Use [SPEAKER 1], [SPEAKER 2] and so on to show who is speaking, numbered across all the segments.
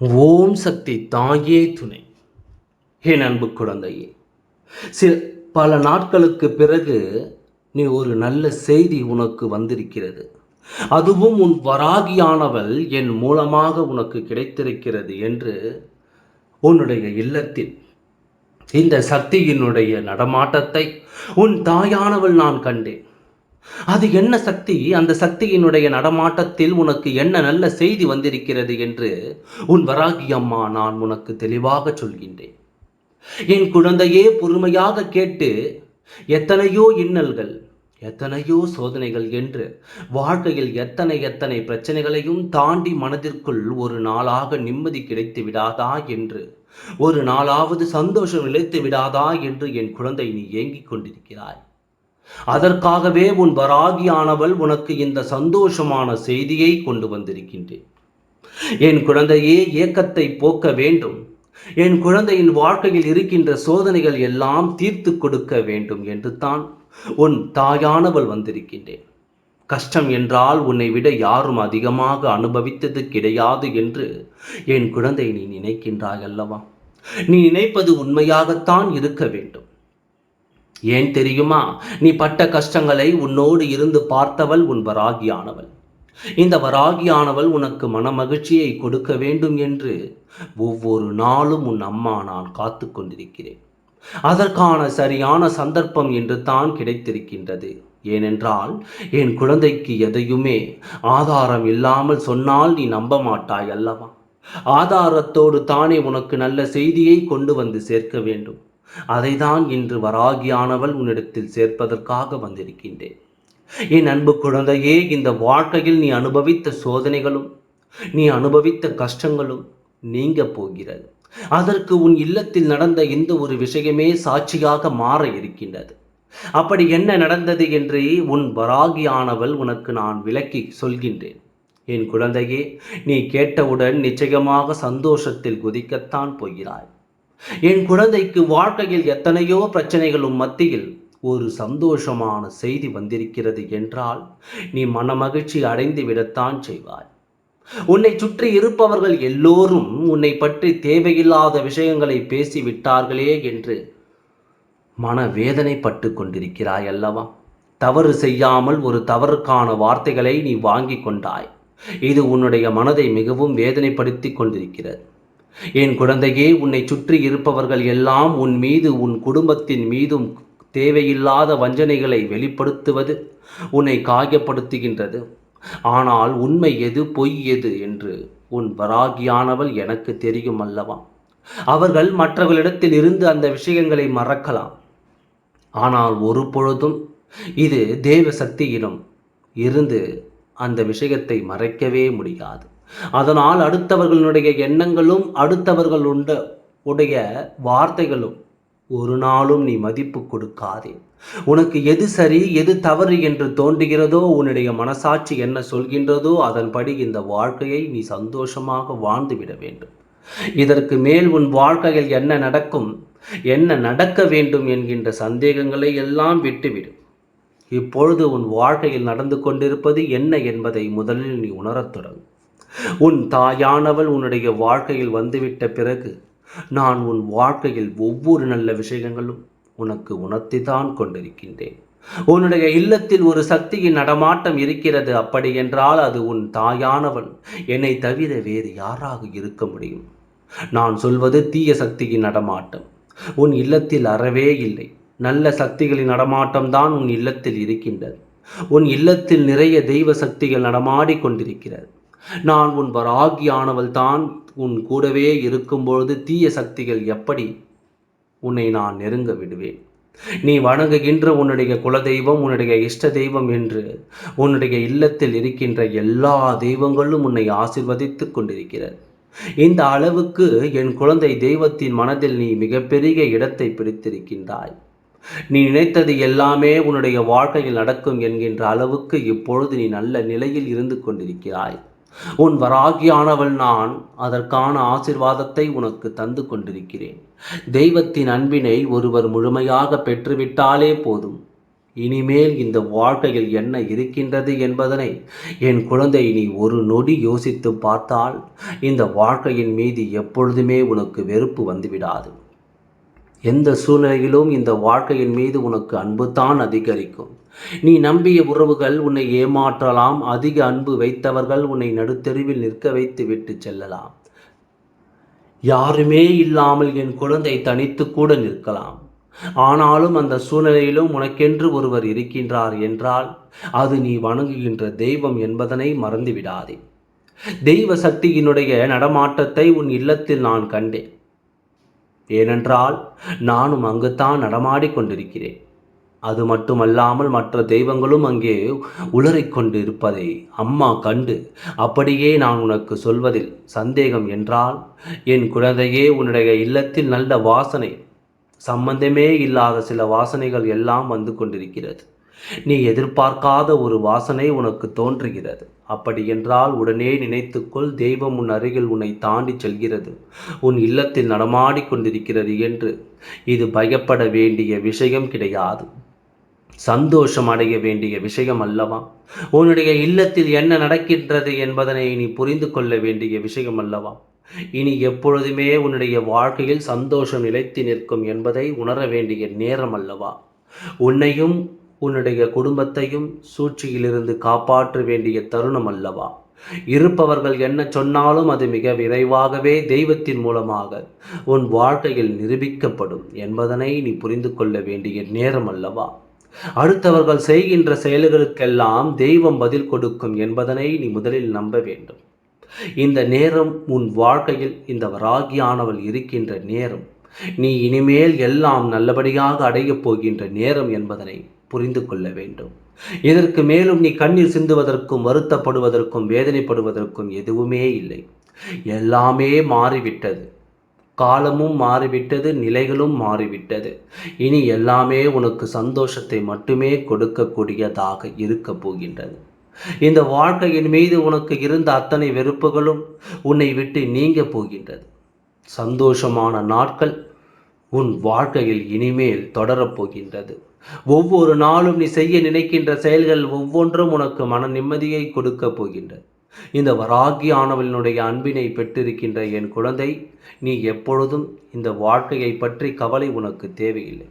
[SPEAKER 1] ஓம் சக்தி தாயே துணை. என் அன்பு குழந்தையே சில பல நாட்களுக்கு பிறகு நீ ஒரு நல்ல செய்தி உனக்கு வந்திருக்கிறது. அதுவும் உன் வராகியானவள் என் மூலமாக உனக்கு கிடைத்திருக்கிறது என்று உன்னுடைய இல்லத்தில் இந்த சக்தியினுடைய நடமாட்டத்தை உன் தாயானவள் நான் கண்டேன். அது என்ன சக்தி? அந்த சக்தியினுடைய நடமாட்டத்தில் உனக்கு என்ன நல்ல செய்தி வந்திருக்கிறது என்று உன் வராகி அம்மா நான் உனக்கு தெளிவாக சொல்கின்றேன். என் குழந்தையே பொறுமையாக கேட்டு எத்தனையோ இன்னல்கள் எத்தனையோ சோதனைகள் என்று வாழ்க்கையில் எத்தனை எத்தனை பிரச்சனைகளையும் தாண்டி மனதிற்குள் ஒரு நாளாக நிம்மதி கிடைத்து விடாதா என்று ஒரு நாளாவது சந்தோஷம் நிலைத்து விடாதா என்று என் குழந்தை நீ ஏங்கிக் கொண்டிருக்கிறாய். அதற்காகவே உன் வராகியானவள் உனக்கு இந்த சந்தோஷமான செய்தியை கொண்டு வந்திருக்கின்றேன். என் குழந்தையே ஏக்கத்தை போக்க வேண்டும். என் குழந்தையின் வாழ்க்கையில் இருக்கின்ற சோதனைகள் எல்லாம் தீர்த்து கொடுக்க வேண்டும் என்று தான் உன் தாயானவள் வந்திருக்கின்றேன். கஷ்டம் என்றால் உன்னை விட யாரும் அதிகமாக அனுபவித்தது கிடையாது என்று என் குழந்தை நீ நினைக்கின்றாய் அல்லவா? நீ நினைப்பது உண்மையாகத்தான் இருக்க வேண்டும். ஏன் தெரியுமா? நீ பட்ட கஷ்டங்களை உன்னோடு இருந்து பார்த்தவள் உன் வராகியானவள். இந்த வராகியானவள் உனக்கு மனமகிழ்ச்சியை கொடுக்க வேண்டும் என்று ஒவ்வொரு நாளும் உன் அம்மா நான் காத்து கொண்டிருக்கிறேன். அதற்கான சரியான சந்தர்ப்பம் என்று தான் கிடைத்திருக்கின்றது. ஏனென்றால் என் குழந்தைக்கு எதையுமே ஆதாரம் இல்லாமல் சொன்னால் நீ நம்ப மாட்டாய் அல்லவா? ஆதாரத்தோடு தானே உனக்கு நல்ல செய்தியை கொண்டு வந்து சேர்க்க வேண்டும். அதைதான் இன்று வராகியானவள் உன்னிடத்தில் சேர்ப்பதற்காக வந்திருக்கின்றேன். என் அன்பு குழந்தையே இந்த வாழ்க்கையில் நீ அனுபவித்த சோதனைகளும் நீ அனுபவித்த கஷ்டங்களும் நீங்க போகிறது. அதற்கு உன் இல்லத்தில் நடந்த இந்த ஒரு விஷயமே சாட்சியாக மாற இருக்கின்றது. அப்படி என்ன நடந்தது என்று உன் வராகியானவள் உனக்கு நான் விளக்கி சொல்கின்றேன். என் குழந்தையே நீ கேட்டவுடன் நிச்சயமாக சந்தோஷத்தில் குதிக்கத்தான் போகிறாய். என் குழந்தைக்கு வாழ்க்கையில் எத்தனையோ பிரச்சனைகளும் மத்தியில் ஒரு சந்தோஷமான செய்தி வந்திருக்கிறது என்றால் நீ மனமகிழ்ச்சி அடைந்து விடத்தான் செய்வாய். உன்னை சுற்றி இருப்பவர்கள் எல்லோரும் உன்னை பற்றி தேவையில்லாத விஷயங்களை பேசிவிட்டார்களே என்று மனவேதனைப்பட்டு கொண்டிருக்கிறாய் அல்லவா? தவறு செய்யாமல் ஒரு தவறுக்கான வார்த்தைகளை நீ வாங்கி கொண்டாய். இது உன்னுடைய மனதை மிகவும் வேதனைப்படுத்தி கொண்டிருக்கிறது. என் குழந்தையே உன்னை சுற்றி இருப்பவர்கள் எல்லாம் உன் மீது உன் குடும்பத்தின் மீதும் தேவையில்லாத வஞ்சனைகளை வெளிப்படுத்துவது உன்னை காயப்படுத்துகின்றது. ஆனால் உண்மை எது பொய் எது என்று உன் வராகியானவள் எனக்கு தெரியும் அல்லவா? அவர்கள் மற்றவர்களிடத்தில் இருந்து அந்த விஷயங்களை மறக்கலாம். ஆனால் ஒரு பொழுதும் இது தேவ சக்தியிடம் இருந்து அந்த விஷயத்தை மறைக்கவே முடியாது. அதனால் அடுத்தவர்களுடைய எண்ணங்களும் அடுத்தவர்கள் உண்ட உடைய வார்த்தைகளும் ஒரு நாளும் நீ மதிப்பு கொடுக்காதே. உனக்கு எது சரி எது தவறு என்று தோன்றுகிறதோ உன்னுடைய மனசாட்சி என்ன சொல்கின்றதோ அதன்படி இந்த வாழ்க்கையை நீ சந்தோஷமாக வாழ்ந்துவிட வேண்டும். இதற்கு மேல் உன் வாழ்க்கையில் என்ன நடக்கும் என்ன நடக்க வேண்டும் என்கின்ற சந்தேகங்களை எல்லாம் விட்டுவிடு. இப்பொழுது உன் வாழ்க்கையில் நடந்து கொண்டிருப்பது என்ன என்பதை முதலில் நீ உணரத் தொடங்கு. உன் தாயானவள் உன்னுடைய வாழ்க்கையில் வந்துவிட்ட பிறகு நான் உன் வாழ்க்கையில் ஒவ்வொரு நல்ல விஷயங்களும் உனக்கு உணர்த்திதான் கொண்டிருக்கின்றேன். உன்னுடைய இல்லத்தில் ஒரு சக்தியின் நடமாட்டம் இருக்கிறது அப்படி என்றால் அது உன் தாயானவன் என்னை தவிர வேறு யாராக இருக்க முடியும்? நான் சொல்வது தீய சக்தியின் நடமாட்டம். உன் இல்லத்தில் அறவே இல்லை. நல்ல சக்திகளின் நடமாட்டம் தான் உன் இல்லத்தில் இருக்கின்றது. உன் இல்லத்தில் நிறைய தெய்வ சக்திகள் நடமாடி கொண்டிருக்கிறது. நான் உன் வராகியானவள் தான் உன் கூடவே இருக்கும்பொழுது தீய சக்திகள் எப்படி உன்னை நான் நெருங்க விடுவேன்? நீ வணங்குகின்ற உன்னுடைய குலதெய்வம் உன்னுடைய இஷ்ட தெய்வம் என்று உன்னுடைய இல்லத்தில் இருக்கின்ற எல்லா தெய்வங்களும் உன்னை ஆசிர்வதித்துக் கொண்டிருக்கிறது இந்த அளவுக்கு என் குழந்தை தெய்வத்தின் மனதில் நீ மிகப்பெரிய இடத்தை பிடித்திருக்கின்றாய். நீ நினைத்தது எல்லாமே உன்னுடைய வாழ்க்கையில் நடக்கும் என்கின்ற அளவுக்கு இப்பொழுது நீ நல்ல நிலையில் இருந்து கொண்டிருக்கிறாய். உன் வராகியானவள் நான் அதற்கான ஆசிர்வாதத்தை உனக்கு தந்து கொண்டிருக்கிறேன். தெய்வத்தின் அன்பினை ஒருவர் முழுமையாக பெற்றுவிட்டாலே போதும். இனிமேல் இந்த வாழ்க்கையில் என்ன இருக்கின்றது என்பதனை என் குழந்தை நீ ஒரு நொடி யோசித்து பார்த்தால் இந்த வாழ்க்கையின் மீது எப்பொழுதுமே உனக்கு வெறுப்பு வந்துவிடாது. எந்த சூழ்நிலையிலும் இந்த வாழ்க்கையின் மீது உனக்கு அன்பு தான் அதிகரிக்கும். நீ நம்பிய உறவுகள் உன்னை ஏமாற்றலாம். அதிக அன்பு வைத்தவர்கள் உன்னை நடுத்தெருவில் நிற்க வைத்து விட்டு செல்லலாம். யாருமே இல்லாமல் என் குழந்தை தனித்து கூட நிற்கலாம். ஆனாலும் அந்த சூழ்நிலையிலும் உனக்கென்று ஒருவர் இருக்கின்றார் என்றால் அது நீ வணங்குகின்ற தெய்வம் என்பதனை மறந்துவிடாதே. தெய்வ சக்தியினுடைய நடமாட்டத்தை உன் இல்லத்தில் நான் கண்டேன். ஏனென்றால் நானும் அங்குத்தான் நடமாடிக் கொண்டிருக்கிறேன். அது மட்டுமல்லாமல் மற்ற தெய்வங்களும் அங்கே உளறிக் கொண்டு இருப்பதை அம்மா கண்டு அப்படியே நான் உனக்கு சொல்வதில் சந்தேகம் என்றால் என் குழந்தையே உன்னுடைய இல்லத்தில் நல்ல வாசனை சம்பந்தமே இல்லாத சில வாசனைகள் எல்லாம் வந்து கொண்டிருக்கிறது. நீ எதிர்பார்க்காத ஒரு வாசனை உனக்கு தோன்றுகிறது. அப்படி என்றால் உடனே நினைத்துக்கொள் தெய்வம் உன் அருகில் உன்னை தாண்டி செல்கிறது. உன் இல்லத்தில் நடமாடி கொண்டிருக்கிறது என்று. இது பயப்பட வேண்டிய விஷயம் கிடையாது. சந்தோஷம் அடைய வேண்டிய விஷயம் அல்லவா? உன்னுடைய இல்லத்தில் என்ன நடக்கின்றது என்பதனை நீ புரிந்து கொள்ள வேண்டிய விஷயம் அல்லவா? இனி எப்பொழுதுமே உன்னுடைய வாழ்க்கையில் சந்தோஷம் நிலைத்து நிற்கும் என்பதை உணர வேண்டிய நேரம் அல்லவா? உன்னையும் உன்னுடைய குடும்பத்தையும் சூழ்ச்சியிலிருந்து காப்பாற்ற வேண்டிய தருணம் அல்லவா? இருப்பவர்கள் என்ன சொன்னாலும் அது மிக விரைவாகவே தெய்வத்தின் மூலமாக உன் வாழ்க்கையில் நிரூபிக்கப்படும் என்பதனை நீ புரிந்து கொள்ள வேண்டிய நேரம் அல்லவா? அடுத்தவர்கள் செய்கின்ற செயல்களுக்கெல்லாம் தெய்வம் பதில் கொடுக்கும் என்பதனை நீ முதலில் நம்ப வேண்டும். இந்த நேரம் உன் வாழ்க்கையில் இந்த வராகியானவள் இருக்கின்ற நேரம் நீ இனிமேல் எல்லாம் நல்லபடியாக அடையப் போகின்ற நேரம் என்பதனை புரிந்து கொள்ள வேண்டும். இதற்கு மேலும் நீ கண்ணீர் சிந்துவதற்கும் வருத்தப்படுவதற்கும் வேதனைப்படுவதற்கும் எதுவுமே இல்லை. எல்லாமே மாறிவிட்டது. காலமும் மாறிவிட்டது நிலைகளும் மாறிவிட்டது. இனி எல்லாமே உனக்கு சந்தோஷத்தை மட்டுமே கொடுக்கக்கூடியதாக இருக்க போகின்றது. இந்த வாழ்க்கையின் மீது உனக்கு இருந்த அத்தனை வெறுப்புகளும் உன்னை விட்டு நீங்க போகின்றது. சந்தோஷமான நாட்கள் உன் வாழ்க்கையில் இனிமேல் தொடரப்போகின்றது ஒவ்வொரு நாளும் நீ செய்ய நினைக்கின்ற செயல்கள் ஒவ்வொன்றும் உனக்கு மன நிம்மதியை கொடுக்கப் போகின்றது இந்த வராகியானவளினுடைய அன்பினை பெற்றிருக்கின்ற என் குழந்தை நீ எப்பொழுதும் இந்த வாழ்க்கையை பற்றி கவலை உனக்கு தேவையில்லை.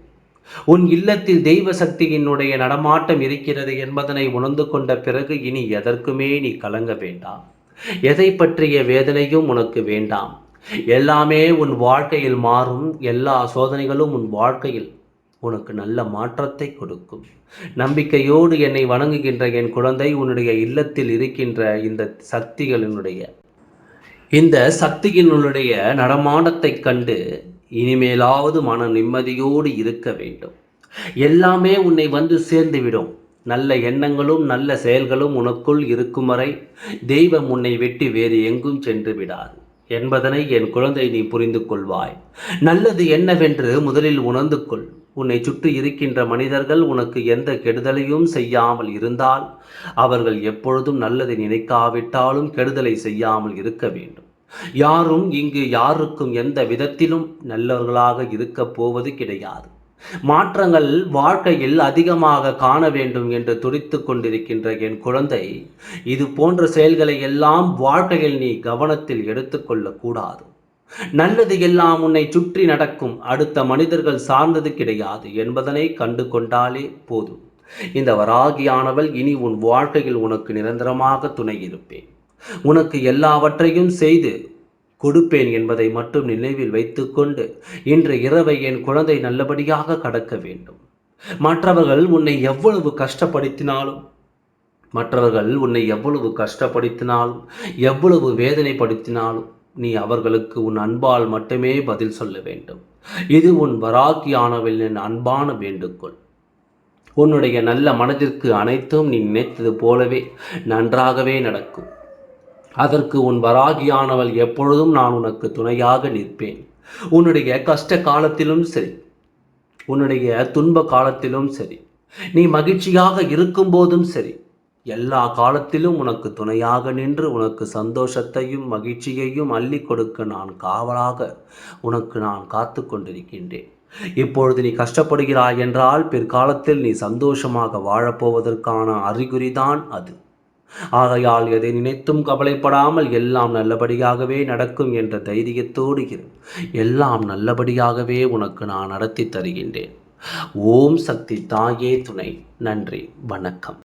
[SPEAKER 1] உன் இல்லத்தில் தெய்வ சக்தியினுடைய நடமாட்டம் இருக்கிறது என்பதனை உணர்ந்து கொண்ட பிறகு இனி எதற்குமே நீ கலங்க வேண்டாம். எதை பற்றிய வேதனையும் உனக்கு வேண்டாம். எல்லாமே உன் வாழ்க்கையில் மாறும். எல்லா சோதனைகளும் உன் வாழ்க்கையில் உனக்கு நல்ல மாற்றத்தை கொடுக்கும். நம்பிக்கையோடு என்னை வணங்குகின்ற என் குழந்தை உன்னுடைய இல்லத்தில் இருக்கின்ற இந்த சக்திகளினுடைய இந்த சக்தியினுடைய நடமாடத்தை கண்டு இனிமேலாவது மன நிம்மதியோடு இருக்க வேண்டும். எல்லாமே உன்னை வந்து சேர்ந்துவிடும். நல்ல எண்ணங்களும் நல்ல செயல்களும் உனக்குள் இருக்கும் வரை தெய்வம் உன்னை வெட்டி வேறு எங்கும் சென்று விடாது. என்பதனை என் குழந்தை நீ புரிந்து கொள்வாய். நல்லது என்னவென்று முதலில் உணர்ந்து கொள். உன்னை சுற்றி இருக்கின்ற மனிதர்கள் உனக்கு எந்த கெடுதலையும் செய்யாமல் இருந்தால் அவர்கள் எப்பொழுதும் நல்லதை நினைக்காவிட்டாலும் கெடுதலை செய்யாமல் இருக்க வேண்டும். யாரும் இங்கு யாருக்கும் எந்த விதத்திலும் நல்லவர்களாக இருக்கப் போவது கிடையாது. மாற்றங்கள் வாழ்க்கையில் அதிகமாக காண வேண்டும் என்று துடித்து கொண்டிருக்கின்ற என் குழந்தை இது போன்ற செயல்களை எல்லாம் வாழ்க்கையில் நீ கவனத்தில் எடுத்துக்கொள்ளக்கூடாது நல்லது எல்லாம் உன்னை சுற்றி நடக்கும். அடுத்த மனிதர்கள் சார்ந்தது கிடையாது என்பதனை கண்டு கொண்டாலே போதும். இந்த வராகியானவள் இனி உன் வாழ்க்கையில் உனக்கு நிரந்தரமாக துணை இருப்பேன். உனக்கு எல்லாவற்றையும் செய்து கொடுப்பேன் என்பதை மட்டும் நினைவில் வைத்துக்கொண்டு இன்று இரவை என் குழந்தை நல்லபடியாக கடக்க வேண்டும். மற்றவர்கள் உன்னை எவ்வளவு கஷ்டப்படுத்தினாலும் மற்றவர்கள் உன்னை எவ்வளவு கஷ்டப்படுத்தினாலும் எவ்வளவு வேதனைப்படுத்தினாலும் நீ அவர்களுக்கு உன் அன்பால் மட்டுமே பதில் சொல்ல வேண்டும். இது உன் வராக்கியானவளின் அன்பான வேண்டுகோள். உன்னுடைய நல்ல மனதிற்கு அனைத்தும் நீ நினைத்தது போலவே நன்றாகவே நடக்கும். அதற்கு உன் வராகியானவள் எப்பொழுதும் நான் உனக்கு துணையாக நிற்பேன். உன்னுடைய கஷ்ட காலத்திலும் சரி. உன்னுடைய துன்ப காலத்திலும் சரி. நீ மகிழ்ச்சியாக இருக்கும்போதும் சரி. எல்லா காலத்திலும் உனக்கு துணையாக நின்று உனக்கு சந்தோஷத்தையும் மகிழ்ச்சியையும் அள்ளி கொடுக்க நான் காவலாக உனக்கு நான் காத்து கொண்டிருக்கின்றேன். இப்பொழுது நீ கஷ்டப்படுகிறாய் என்றால் பிற்காலத்தில் நீ சந்தோஷமாக வாழப்போவதற்கான அறிகுறிதான் அது. ஆகையால் எதை நினைத்தும் கவலைப்படாமல் எல்லாம் நல்லபடியாகவே நடக்கும் என்ற தைரியத்தோடு இரு. எல்லாம் நல்லபடியாகவே உனக்கு நான் நடத்தி தருகின்றேன். ஓம் சக்தி தாயே துணை. நன்றி. வணக்கம்.